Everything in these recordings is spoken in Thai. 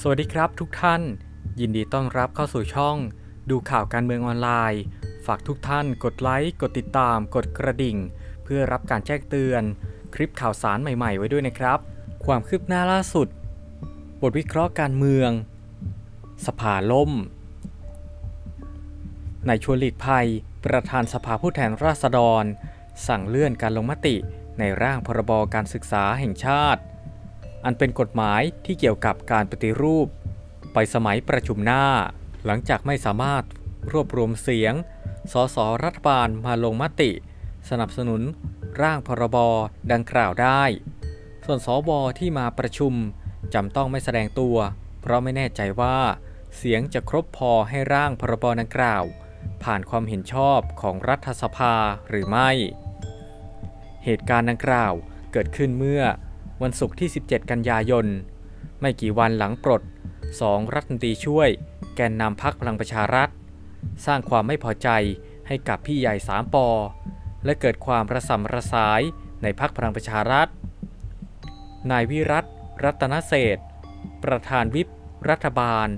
สวัสดีครับทุกท่าน ยินดีต้อนรับเข้าสู่ช่อง ดูข่าวการเมืองออนไลน์ ฝากทุกท่านกดไลค์ กดติดตาม กดกระดิ่ง เพื่อรับการแจ้งเตือน คลิปข่าวสารใหม่ๆ ไว้ด้วยนะครับ ความคืบหน้าล่าสุด บทวิเคราะห์การเมือง สภาล่มนายชวนหลีกภัย ประธานสภาผู้แทนราษฎร สั่งเลื่อนการลงมติในร่างพรบการศึกษาแห่งชาติ อันเป็นกฎหมายที่เกี่ยวกับการปฏิรูป ไปสมัยประชุมหน้า หลังจากไม่สามารถรวบรวมเสียง สสรัฐบาลมาลงมติ สนับสนุน ร่างพรบดังกล่าวได้ ส่วนสวที่มาประชุมจำต้องไม่แสดงตัว เพราะไม่แน่ใจว่า เสียงจะครบพอให้ร่างพรบดังกล่าว ผ่านความเห็นชอบของรัฐสภาหรือไม่ เหตุการณ์ดังกล่าวเกิดขึ้นเมื่อ วันศุกร์ที่ 17 กันยายน ไม่กี่วันหลังปลดสองรัฐมนตรีช่วย แกนนำพักพลังประชารัฐ สร้างความไม่พอใจให้กับพี่ใหญ่สามปอ และเกิดความระสำระสายในพักพลังประชารัฐ นายวิรัตรัตนเศษประธานวิปรัฐบาล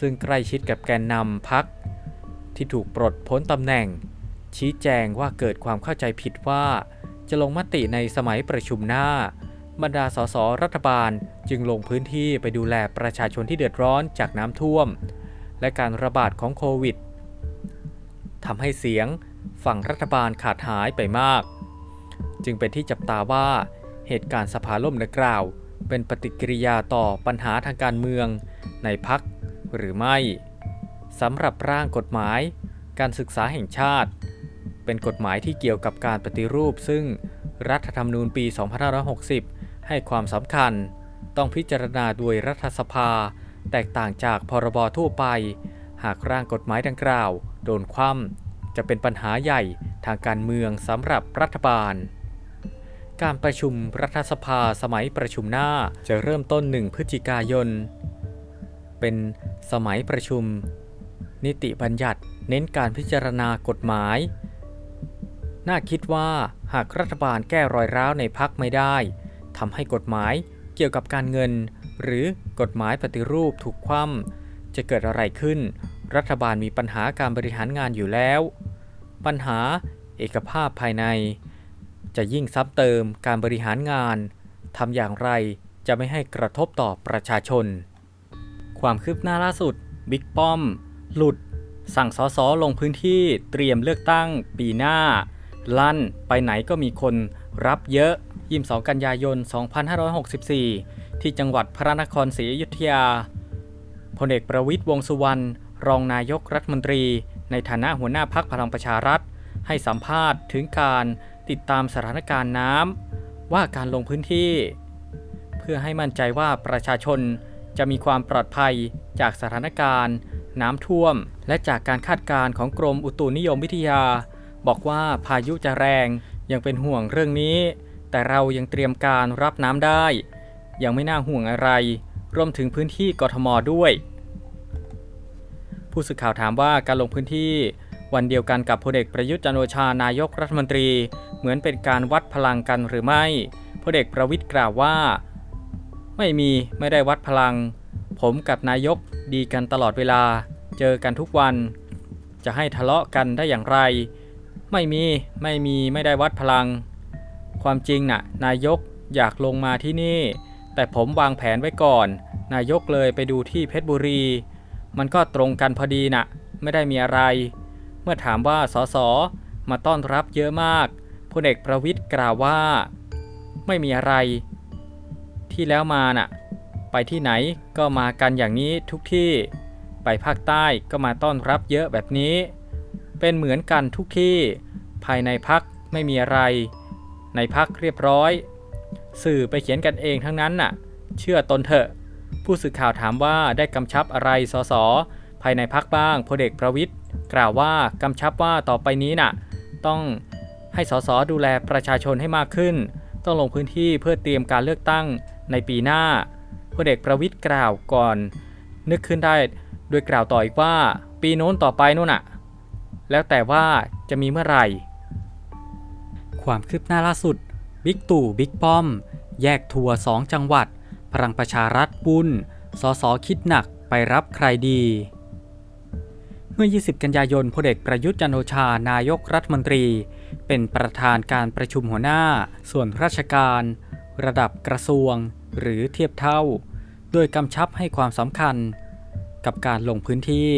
ซึ่งใกล้ชิดกับแกนนำพัก ที่ถูกปลดพ้นตำแหน่ง ชี้แจงว่าเกิดความเข้าใจผิดว่า จะลงมติในสมัยประชุมหน้า บรรดาสสรัฐบาลจึงลงพื้นที่ไปดูแลประชาชนที่เดือดร้อนจากน้ำท่วม และการระบาดของโควิดทำให้เสียงฝั่งรัฐบาลขาดหายไปมาก จึงเป็นที่จับตาว่าเหตุการณ์สภาล่มดังกล่าว เป็นปฏิกิริยาต่อปัญหาทางการเมืองในพักหรือไม่สำหรับร่างกฎหมาย การศึกษาแห่งชาติ เป็นกฎหมายที่เกี่ยวกับการปฏิรูป ซึ่งรัฐธรรมนูญปี 2560 ให้ความสำคัญต้องพิจารณาโดยรัฐสภา แตกต่างจากพรบทั่วไป หากร่างกฎหมายดังกล่าว โดนคว่ำจะเป็นปัญหาใหญ่ทางการเมืองสำหรับรัฐบาล การประชุมรัฐสภาสมัยประชุมหน้าจะเริ่มต้น1พฤศจิกายน เป็นสมัยประชุม นิติบัญญัติเน้นการพิจารณากฎหมาย น่าคิดว่าหากรัฐบาลแก้รอยร้าวในพักไม่ได้ ทำให้กฎหมายเกี่ยวกับการเงิน หรือกฎหมายปฏิรูปถูกคว่ำจะเกิดอะไรขึ้น รัฐบาลมีปัญหาการบริหารงานอยู่แล้ว ปัญหาเอกภาพภายใน จะยิ่งซ้ำเติมการบริหารงานทำอย่างไรจะไม่ให้กระทบต่อประชาชน ความคืบหน้าล่าสุด บิ๊กป้อม หลุด สั่งสสลงพื้นที่เตรียมเลือกตั้งปีหน้า ลั่นไปไหนก็มีคนรับเยอะ 22 กันยายน 2564 ที่จังหวัดพระนครศรีอยุธยา พลเอกประวิตยวงสุวรรณ รองนายกรัฐมนตรี ในฐานะหัวหน้าพักพลังประชารัฐ ให้สัมภาษณ์ถึงการติดตามสถานการณ์น้ำว่าการลงพื้นที่ เพื่อให้มั่นใจว่าประชาชนจะมีความปลอดภัยจากสถานการณ์ น้ำท่วม และจากการคาดการณ์ของกรมอุตุนิยมวิทยา บอกว่าพายุจะแรงยังเป็นห่วงเรื่องนี้ แต่เรายังเตรียมการรับน้ำได้ ยังไม่น่าห่วงอะไร รวมถึงพื้นที่กทมด้วย ผู้สื่อข่าวถามว่าการลงพื้นที่วันเดียวกันกับพลเอกประยุทธ์จันโอชานายกรัฐมนตรี เหมือนเป็นการวัดพลังกันหรือไม่พลเอกประวิทย์กล่าวว่า ไม่มีไม่ได้วัดพลัง ผมกับนายกดีกันตลอดเวลา เจอกันทุกวัน จะให้ทะเลาะกันได้อย่างไร ไม่มีไม่มีไม่ได้วัดพลัง ความจริงน่ะนายกอยากลงมาที่นี่ แต่ผมวางแผนไว้ก่อน นายกเลยไปดูที่เพชรบุรี มันก็ตรงกันพอดีน่ะ ไม่ได้มีอะไร เมื่อถามว่าสสมาต้อนรับเยอะมากพลเอกประวิทย์กล่าวว่า ไม่มีอะไร ที่แล้วมาน่ะ ไปที่ไหนก็มากันอย่างนี้ทุกที่ ไปภาคใต้ก็มาต้อนรับเยอะแบบนี้ เป็นเหมือนกันทุกที่ ภายในพักไม่มีอะไร ในพักเรียบร้อย สื่อไปเขียนกันเองทั้งนั้นน่ะ เชื่อตนเถอะ ผู้สื่อข่าวถามว่าได้กำชับอะไรสสภายในพักบ้างพลเอกประวิทย์กล่าวว่ากำชับว่าต่อไปนี้น่ะ ต้องให้สสดูแลประชาชนให้มากขึ้น ต้องลงพื้นที่เพื่อเตรียมการเลือกตั้งในปีหน้าพลเอกประวิทย์กล่าวก่อน นึกขึ้นได้โดยกล่าวต่ออีกว่า ปีโน้นต่อไปนู่นน่ะ แล้วแต่ว่าจะมีเมื่อไหร่ ความคืบหน้าล่าสุด บิ๊กตู่บิ๊กป้อม แยกทัวร์สองจังหวัด พลังประชารัฐบุญสสคิดหนักไปรับใครดี เมื่อ 20 กันยายนพลเอกประยุทธ์จันโอชานายกรัฐมนตรี เป็นประธานการประชุมหัวหน้า ส่วนราชการ ระดับกระทรวง หรือเทียบเท่า โดยกำชับให้ความสำคัญ กับการลงพื้นที่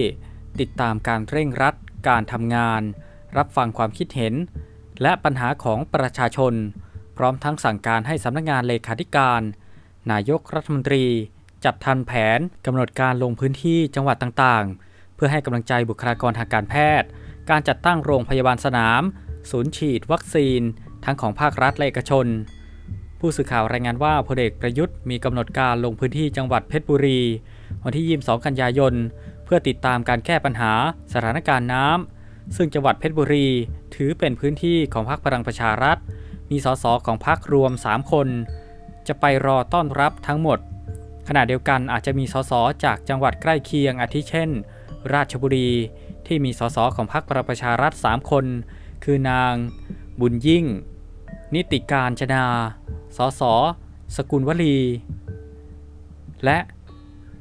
ติดตามการเร่งรัดการทำงาน รับฟังความคิดเห็น และปัญหาของประชาชน พร้อมทั้งสั่งการให้สำนักงานเลขาธิการ นายกรัฐมนตรี จัดทันแผนกำหนดการลงพื้นที่จังหวัดต่างๆ เพื่อให้กำลังใจบุคลากรทางการแพทย์ การจัดตั้งโรงพยาบาลสนาม ศูนย์ฉีดวัคซีน ทั้งของภาครัฐและเอกชน ผู้สื่อข่าวรายงานว่าพลเอกประยุทธ์มีกำหนดการลงพื้นที่จังหวัดเพชรบุรี วันที่ 22 กันยายน เพื่อติดตามการแก้ปัญหาสถานการณ์น้ำ ซึ่งจังหวัดเพชรบุรี ถือเป็นพื้นที่ของพรรคพลังประชารัฐ มีสสของพรรครวม 3 คน จะไปรอต้อนรับทั้งหมด ขณะเดียวกันอาจจะมีสสจากจังหวัดใกล้เคียงอาทิเช่น ราชบุรี ที่มีสสของพรรคพลังประชารัฐ 3 คน คือนาง บุญยิ่ง นิติการจนา สส สกุลวลี และ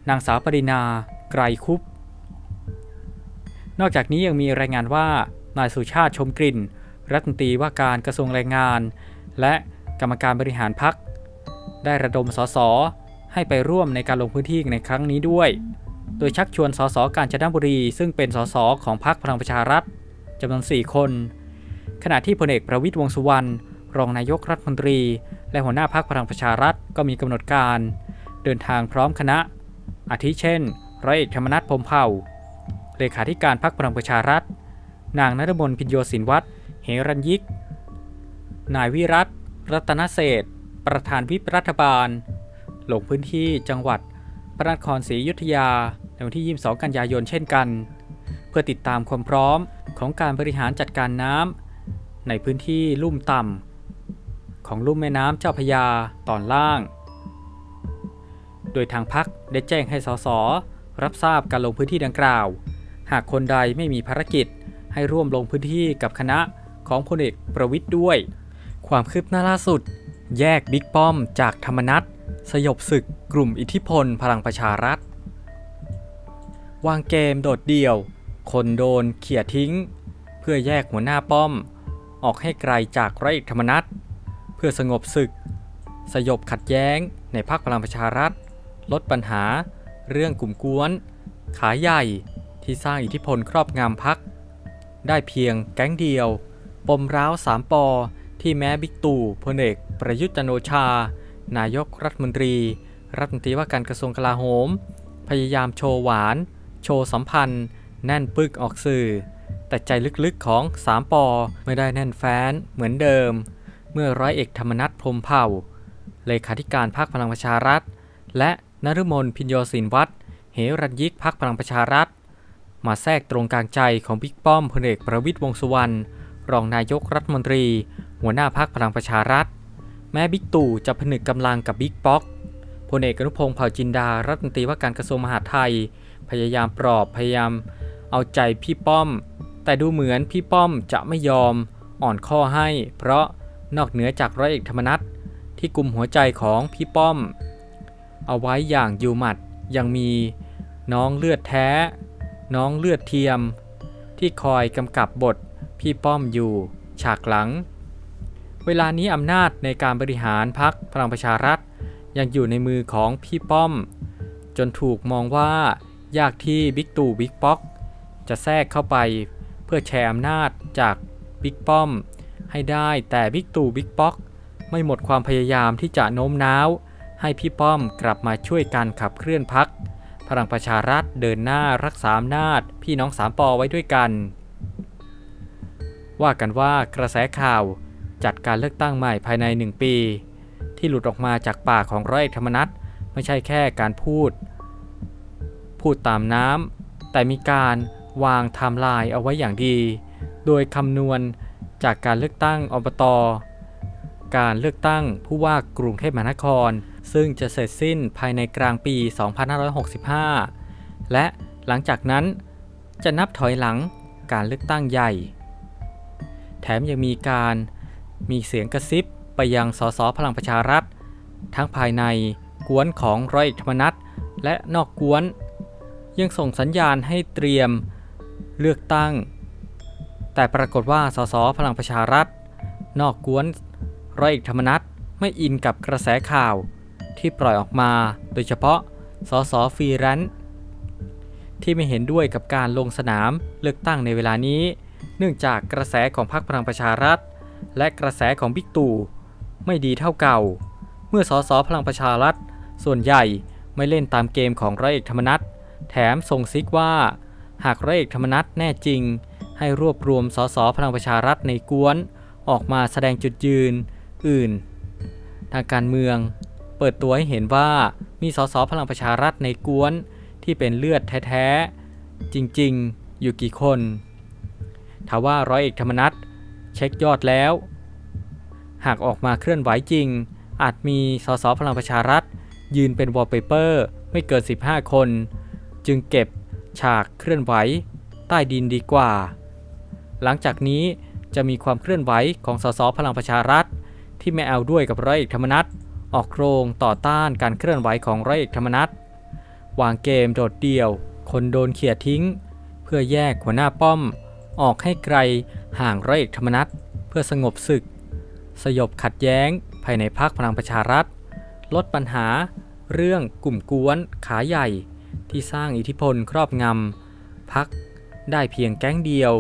นางสาวปรินา ไกรคุป นอกจากนี้ยังมีรายงานว่านายสุชาติชมกลิ่น รัฐมนตรีว่าการกระทรวงแรงงาน และกรรมการบริหารพัก ได้ระดมสสให้ไปร่วมในการลงพื้นที่ในครั้งนี้ด้วย โดยชักชวนสสกาญจนบุรี ซึ่งเป็นสสของพรรคพลังประชารัฐจำนวน 4 คน ขณะที่พลเอกประวิตยวงษ์สุวรรณรองนายกรัฐมนตรี และหัวหน้าพรรคพลังประชารัฐก็มีกำหนดการ เดินทางพร้อมคณะ อาทิเช่น ร้อยเอกธรรมนัฐพรมเผ่า เลขาธิการพรรคพลังประชารัฐ นางนฤมลพิญโยสินวัตรเหรัญยิก นายวิรัตรัตนเศษประธานวิปรัฐบาล ลงพื้นที่จังหวัดพระนครศรีอยุธยาในวันที่ 22 กันยายนเช่นกัน เพื่อติดตามความพร้อมของการบริหารจัดการน้ำในพื้นที่ลุ่มต่ำของลุ่มแม่น้ำเจ้าพยาตอนล่าง โดยทางพักได้แจ้งให้สสรับทราบการลงพื้นที่ดังกล่าว หากคนใดไม่มีภารกิจ ให้ร่วมลงพื้นที่กับคณะของพลเอกประวิทย์ด้วย ความคืบหน้าล่าสุด แยกบิ๊กป้อมจากธรรมนัตสยบศึกกลุ่มอิทธิพลพลังประชารัฐ วางเกมโดดเดี่ยว คนโดนเขี่ยทิ้ง เพื่อแยกหัวหน้าป้อม ออกให้ไกลจากไร้อยเอกธรรมนัตเพื่อสงบศึก สยบขัดแย้งในพรรคพลังประชารัฐ ลดปัญหา เรื่องกลุ่มกวน ขายใหญ่ ที่สร้างอิทธิพลครอบงำพัก ได้เพียงแก๊งเดียว ปมร้าวสามปอที่แม้บิ๊กตู่พลเอกประยุทธ์จันโอชา นายกรัฐมนตรี รัฐมนตรีว่าการกระทรวงกลาโหม พยายามโชว์หวาน โชว์สัมพันธ์ แน่นปึกออกสื่อ แต่ใจลึกๆของสามปอไม่ได้แน่นแฟ้นเหมือนเดิม เมื่อร้อยเอกธรรมนัฐพรมเผ่า เลขาธิการพรรคพลังประชารัฐ และนฤมลพิญโยศินวัตรเหรัญยิกพรรคพลังประชารัฐ มาแทรกตรงกลางใจของบิ๊กป้อมพลเอกประวิตยวงสุวรรณรองนายกรัฐมนตรี หัวหน้าพรรคพลังประชารัฐ แม้บิ๊กตู่จะผนึกกำลังกับบิ๊กป๊อกพลเอกอนุพงศ์เผ่าจินดารัฐมนตรีว่าการกระทรวงมหาดไทย พยายามปลอบพยายาม เอาใจพี่ป้อม แต่ดูเหมือนพี่ป้อมจะไม่ยอมอ่อนข้อให้ เพราะนอกเหนือจากร้อยเอกธรรมนัฐที่กลุ่มหัวใจของพี่ป้อม เอาไว้อย่างยู่หมัดยังมีน้องเลือดแท้ น้องเลือดเทียม ที่คอยกำกับบทพี่ป้อมอยู่ ฉากหลัง เวลานี้อำนาจในการบริหารพักพลังประชารัฐ ยังอยู่ในมือของพี่ป้อม จนถูกมองว่ายากที่บิ๊กตู่บิ๊กป๊อก จะแทรกเข้าไปเพื่อแชร์อำนาจจากบิ๊กป้อม ให้ได้แต่บิ๊กตู่บิ๊กป๊อก ไม่หมดความพยายามที่จะโน้มน้าว ให้พี่ป้อมกลับมาช่วยกันขับเคลื่อนพัก พลังประชารัฐเดินหน้ารักษาอำนาจ พี่น้องสามปอไว้ด้วยกัน ว่ากันว่ากระแสข่าวจัดการเลือกตั้งใหม่ภายใน 1 ปี ที่หลุดออกมาจากปากของร้อยเอกธรรมนัฐไม่ใช่แค่การพูด พูดตามน้ำแต่มีการวางไทม์ไลน์เอาไว้อย่างดี โดยคำนวณจากการเลือกตั้งอบต การเลือกตั้งผู้ว่ากรุงเทพมหานคร ซึ่งจะเสร็จสิ้นภายในกลางปี 2565 และหลังจากนั้นจะนับถอยหลังการเลือกตั้งใหญ่ แถมยังมีการมีเสียงกระซิบไปยังสสพลังประชารัฐ ทั้งภายในกวนของร้อยเอกธรรมนัฐและนอกกวน ยังส่งสัญญาณให้เตรียมเลือกตั้ง แต่ปรากฏว่าสสพลังประชารัฐ นอกกวนร้อยเอกธรรมนัฐไม่อินกับกระแสข่าว ที่ปล่อยออกมา โดยเฉพาะสสฟรีแลนซ์ที่ไม่เห็นด้วยกับการลงสนามเลือกตั้งในเวลานี้ เนื่องจากกระแสของพรรคพลังประชารัฐ และกระแสของบิ๊กตู่ไม่ดีเท่าเก่า เมื่อสสพลังประชารัฐ ส่วนใหญ่ไม่เล่นตามเกมของร้อยเอกธรรมนัฐแถมส่งซิกว่า หากร้อยเอกธรรมนัฐแน่จริง ให้รวบรวมสสพลังประชารัฐในกวน ออกมาแสดงจุดยืน อื่น ทางการเมือง เปิดตัวให้เห็นว่ามีสสพลังประชารัฐในกวนที่เป็นเลือดแท้ๆ จริงๆ อยู่กี่คนทว่าร้อยเอกธรรมนัฐเช็คยอดแล้ว หากออกมาเคลื่อนไหวจริง อาจมีสสพลังประชารัฐ ยืนเป็นวอลเปเปอร์ไม่เกิน 15 คน จึงเก็บฉากเคลื่อนไหวใต้ดินดีกว่า หลังจากนี้จะมีความเคลื่อนไหวของสสพลังประชารัฐ ที่ไม่เอาด้วยกับร้อยเอกธรรมนัฐ ออกโรงต่อต้านการเคลื่อนไหวของร้อยเอกธรรมนัฐวางเกมโดดเดี่ยว คนโดนเขี่ยทิ้ง เพื่อแยกหัวหน้าป้อม ออกให้ไกลห่างร้อยเอกธรรมนัฐเพื่อสงบศึก สยบขัดแย้งภายในพรรคพลังประชารัฐ ลดปัญหา เรื่องกลุ่มกวนขาใหญ่ ที่สร้างอิทธิพลครอบงำพักได้เพียงแก๊งเดียว